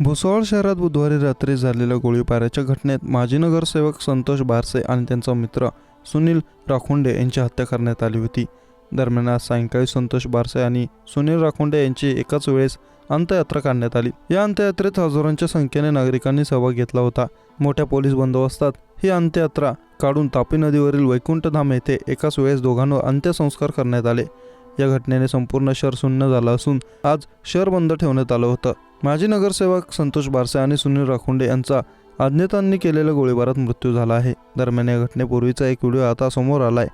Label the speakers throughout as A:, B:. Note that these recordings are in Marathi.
A: भुसावळ शहरात बुधवारी रात्री झालेल्या गोळीबाराच्या घटनेत माजी नगरसेवक संतोष बारसे आणि त्यांचा मित्र सुनील राखोंडे यांची हत्या करण्यात आली होती. दरम्यान आज सायंकाळी संतोष बारसे आणि सुनील राखोंडे यांची एकाच वेळेस अंत्ययात्रा काढण्यात आली. या अंत्ययात्रेत हजारोंच्या संख्येने नागरिकांनी सहभाग घेतला होता. मोठ्या पोलीस बंदोबस्तात ही अंत्ययात्रा काढून तापी नदीवरील वैकुंठधाम येथे एकाच वेळेस दोघांवर अंत्यसंस्कार करण्यात आले. या घटनेने संपूर्ण शहर शून्य झालं असून आज शहर बंद ठेवण्यात आलं होतं. माजी नगरसेवक संतोष बारसे आणि सुनील राखोंडे यांचा अज्ञातांनी केलेल्या गोळीबारात मृत्यू झाला आहे. दरम्यान या घटनेपूर्वीचा एक व्हिडिओ आता समोर आलाय.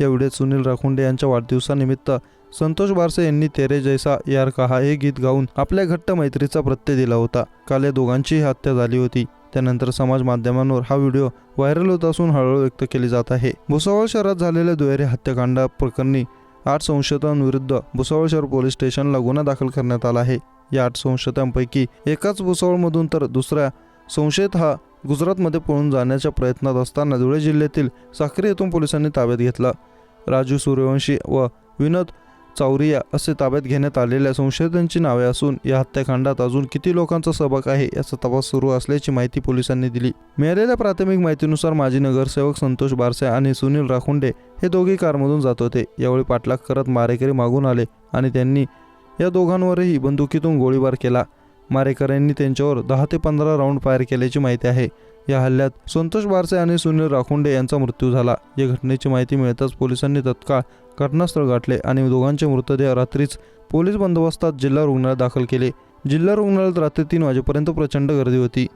A: या व्हिडिओत सुनील राखोंडे यांच्या वाढदिवसानिमित्त संतोष बारसे यांनी तेरे जैसा यार कहा हे गीत गाऊन आपल्या घट्ट मैत्रीचा प्रत्यय दिला होता. काल या दोघांचीही हत्या झाली होती. त्यानंतर समाज माध्यमांवर हा व्हिडिओ व्हायरल होत असून हळूहळू व्यक्त केली जात आहे. भुसावळ शहरात झालेल्या दुहेरी हत्याकांड प्रकरणी आठ संशयितांविरुद्ध भुसावळ शहर पोलीस स्टेशनला गुन्हा दाखल करण्यात आला आहे. या आठ संशयितांपैकी एकाच भुसावळमधून तर दुसऱ्या. संशयित हा गुजरातमध्ये पळून जाण्याच्या प्रयत्नात असताना धुळे जिल्ह्यातील साखरी येथून पोलिसांनी ताब्यात घेतला. राजू सूर्यवंशी व विनोद चावरिया असे ताब्यात घेण्यात आलेल्या संशयितांची नावे असून या हत्याकांडात अजून किती लोकांचा सहभाग आहे याचा तपास सुरू असल्याची माहिती पोलिसांनी दिली. मिळालेल्या प्राथमिक माहितीनुसार माजी नगरसेवक संतोष बारसे आणि सुनील राखुंडे हे दोघे कारमधून जात होते. यावेळी पाठलाग करत मारेकरी मागून आले आणि त्यांनी या दोघांवरही बंदुकीतून गोळीबार केला. मारेकऱ्यांनी त्यांच्यावर दहा ते पंधरा राऊंड फायर केल्याची माहिती आहे. या हल्ल्यात संतोष बारसे आणि सुनील राखुंडे यांचा मृत्यू झाला. या घटनेची माहिती मिळताच पोलिसांनी तत्काळ घटनास्थळ गाठले आणि दोघांचे मृतदेह रात्रीच पोलीस बंदोबस्तात जिल्हा रुग्णालयात दाखल केले. जिल्हा रुग्णालयात रात्री तीन वाजेपर्यंत प्रचंड गर्दी होती.